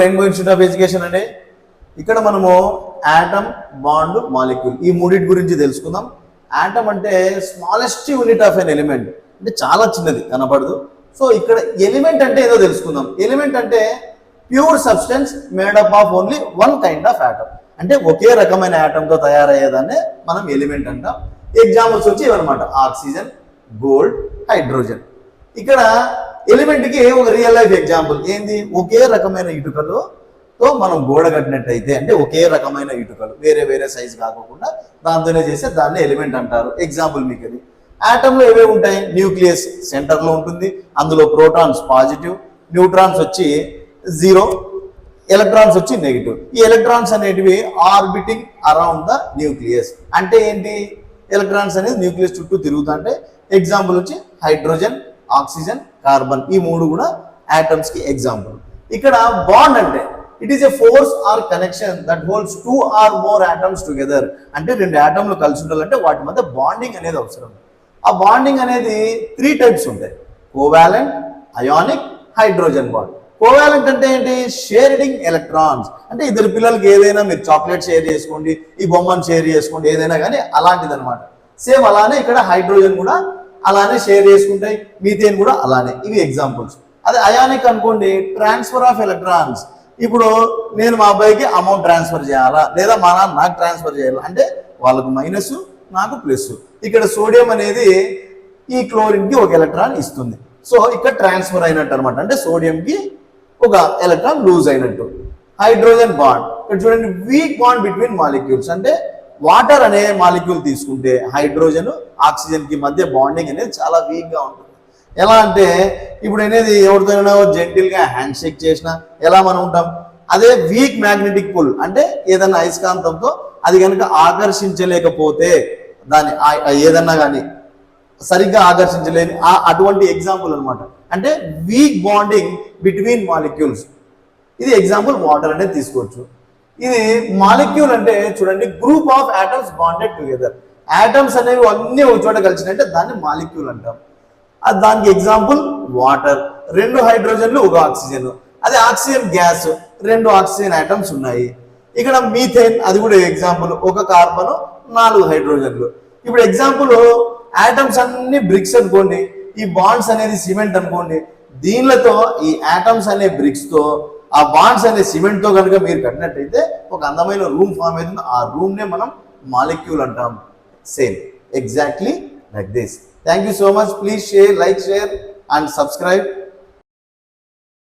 Rainbow institute of education అండి. ఇక్కడ మనము యాటమ్ బాండ్ మాలిక్యూల్ ఈ మూడింటి గురించి తెలుసుకుందాం. యాటమ్ అంటే smallest unit of an element అంటే చాలా చిన్నది కనపడదు. సో ఇక్కడ ఎలిమెంట్ అంటే ఏదో తెలుసుకుందాం. ఎలిమెంట్ అంటే pure substance made up of only one kind of atom అంటే ఒకే రకమైన యాటమ్తో తయారయ్యేదాన్ని తయారయ్యేదాన్నే మనం ఎలిమెంట్ అంటాం. ఎగ్జాంపుల్స్ వచ్చి ఇవన్నమాట. ఆక్సిజన్ గోల్డ్ హైడ్రోజన్ ఇక్కడ ఎలిమెంట్కి ఒక రియల్ లైఫ్ ఎగ్జాంపుల్ ఏంది? ఒకే రకమైన ఇటుకలు తో మనం గోడ కట్టినట్టయితే అంటే ఒకే రకమైన ఇటుకలు వేరే వేరే సైజు కాకుండా దాంతోనే చేస్తే దాన్ని ఎలిమెంట్ అంటారు. ఎగ్జాంపుల్ మీకు అది ఆటంలో ఏవే ఉంటాయి? న్యూక్లియస్ సెంటర్లో ఉంటుంది. అందులో ప్రోటాన్స్ పాజిటివ్ న్యూట్రాన్స్ వచ్చి జీరో ఎలక్ట్రాన్స్ వచ్చి నెగిటివ్ ఈ ఎలక్ట్రాన్స్ అనేటివి ఆర్బిటింగ్ అరౌండ్ ద న్యూక్లియస్ అంటే ఏంటి? ఎలక్ట్రాన్స్ అనేది న్యూక్లియస్ చుట్టూ తిరుగుతుంటే ఎగ్జాంపుల్ వచ్చి హైడ్రోజన్ ఆక్సిజన్ కార్బన్ ఈ మూడు కూడా atoms కి ఎగ్జాంపుల్ ఇక్కడ బాండ్ అంటే it is a force or connection that holds two or more atoms together అంటే రెండు ఆటంలు కలిసి ఉండాలంటే వాటి మధ్య బాండింగ్ అనేది అవసరం. ఆ బాండింగ్ అనేది త్రీ టైప్స్ ఉంటాయి. Covalent ionic hydrogen bond covalent అంటే ఏంటి? షేరింగ్ ఎలక్ట్రాన్స్ అంటే ఇద్దరు పిల్లలకి ఏదైనా మీరు చాక్లెట్ షేర్ చేసుకోండి ఈ బొమ్మను షేర్ చేసుకోండి ఏదైనా కానీ అలాంటిది అనమాట సేమ్ అలానే ఇక్కడ హైడ్రోజన్ కూడా అలానే షేర్ చేసుకుంటాయి మీథేన్ కూడా అలానే. ఇవి ఎగ్జాంపుల్స్ అదే అయానిక్ అనుకోండి ట్రాన్స్ఫర్ ఆఫ్ ఎలక్ట్రాన్స్ ఇప్పుడు నేను మా అబ్బాయికి అమౌంట్ ట్రాన్స్ఫర్ చేయాలా? లేదా మా నాన్న నాకు ట్రాన్స్ఫర్ చేయాలా? అంటే వాళ్ళకు మైనస్ నాకు ప్లస్ ఇక్కడ సోడియం అనేది ఈ క్లోరిన్కి ఒక ఎలక్ట్రాన్ ఇస్తుంది. సో ఇక్కడ ట్రాన్స్ఫర్ అయినట్టు అనమాట అంటే సోడియంకి ఒక ఎలక్ట్రాన్ లూజ్ అయినట్టు. హైడ్రోజన్ బాండ్ ఇక్కడ చూడండి వీక్ బాండ్ బిట్వీన్ మాలిక్యూల్స్ అంటే వాటర్ అనే మాలిక్యూల్ తీసుకుంటే హైడ్రోజన్ ఆక్సిజన్కి మధ్య బాండింగ్ అనేది చాలా వీక్గా ఉంటుంది. ఎలా అంటే ఇప్పుడు అనేది ఎవరితోనైనా జెంటిల్గా హ్యాండ్ షేక్ చేసినా ఎలా మనం ఉంటాం? అదే వీక్ మ్యాగ్నెటిక్ పుల్ అంటే ఏదైనా అయస్కాంతంతో అది కనుక ఆకర్షించలేకపోతే దాని ఏదన్నా కానీ సరిగ్గా ఆకర్షించలేని ఆ అటువంటి ఎగ్జాంపుల్ అనమాట అంటే వీక్ బాండింగ్ బిట్వీన్ మాలిక్యూల్స్. ఇది ఎగ్జాంపుల్ వాటర్ అనేది తీసుకోవచ్చు. ఇది మాలిక్యూల్ అంటే చూడండి group of atoms bonded together atoms అనేవి అన్నీ ఒక చోట కలిసినట్టే దాన్ని మాలిక్యూల్ అంటాం. అది దానికి ఎగ్జాంపుల్ వాటర్ రెండు హైడ్రోజన్లు ఒక ఆక్సిజన్ అదే ఆక్సిజన్ గ్యాస్ రెండు ఆక్సిజన్ ఐటమ్స్ ఉన్నాయి. ఇక్కడ మీథేన్ అది కూడా ఎగ్జాంపుల్ ఒక కార్బన్ నాలుగు హైడ్రోజన్లు ఇప్పుడు ఎగ్జాంపుల్ ఆటమ్స్ అన్ని బ్రిక్స్ అనుకోండి ఈ బాండ్స్ అనేది సిమెంట్ అనుకోండి దీనిలతో ఈ ఆటమ్స్ అనే బ్రిక్స్తో ఆ బాండ్స్ అనే సిమెంట్తో కనుక మీరు కట్టినట్టయితే ఒక అందమైన రూమ్ ఫామ్ అవుతుంది. ఆ రూమ్ నే మనం మాలిక్యూల్ అంటాం. Same. Exactly like this. Thank you so much. Please share like share and subscribe.